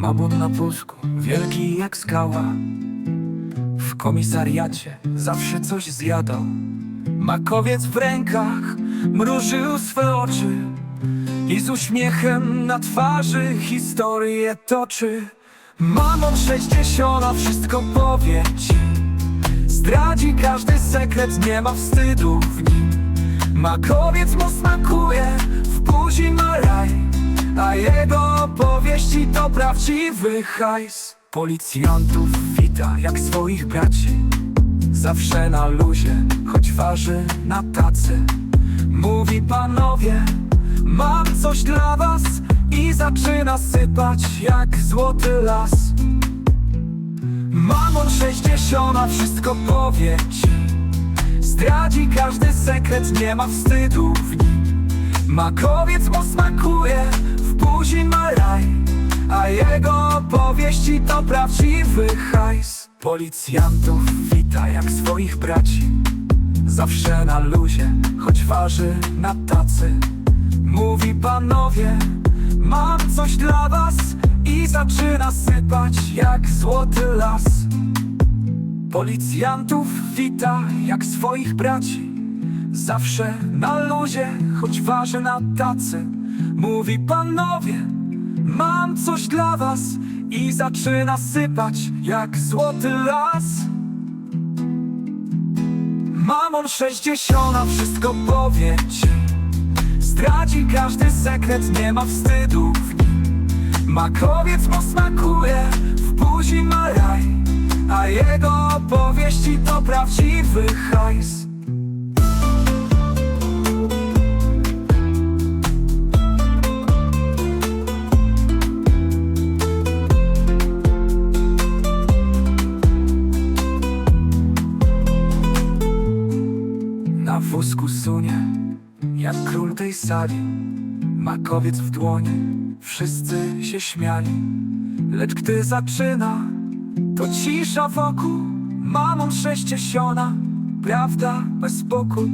Mamon na pusku, wielki jak skała. W komisariacie zawsze coś zjadał. Makowiec w rękach mrużył swe oczy I z uśmiechem na twarzy historię toczy. Mamon sześćdziesiąta wszystko powie ci. Zdradzi każdy sekret, nie ma wstydu w nim. Makowiec mu smakuje, w buzi ma A jego opowieści to prawdziwy hajs. Policjantów wita jak swoich braci. Zawsze na luzie, choć waży na tacy. Mówi panowie, mam coś dla was I zaczyna sypać jak złoty las. Mamon sześćdziesiąta wszystko powie ci. Zdradzi każdy sekret, nie ma wstydu w nim. Makowiec mu smakuje, buzi ma raj A jego opowieści to prawdziwy hajs. Policjantów wita jak swoich braci. Zawsze na luzie, choć waży na tacy. Mówi panowie, mam coś dla was I zaczyna sypać jak złoty las. Policjantów wita jak swoich braci. Zawsze na luzie, choć waży na tacy Mówi panowie, mam coś dla was I zaczyna sypać jak złoty las. Mamon sześćdziesiąta wszystko powie ci. Zdradzi każdy sekret, nie ma wstydu w nim. Makowiec mu smakuje, w buzi ma raj A jego opowieści to prawdziwy hajs Wózku sunie, jak król tej sali Makowiec w dłoni, wszyscy się śmiali. Lecz gdy zaczyna, to cisza wokół Mamon sześciesiona, prawda bez pokut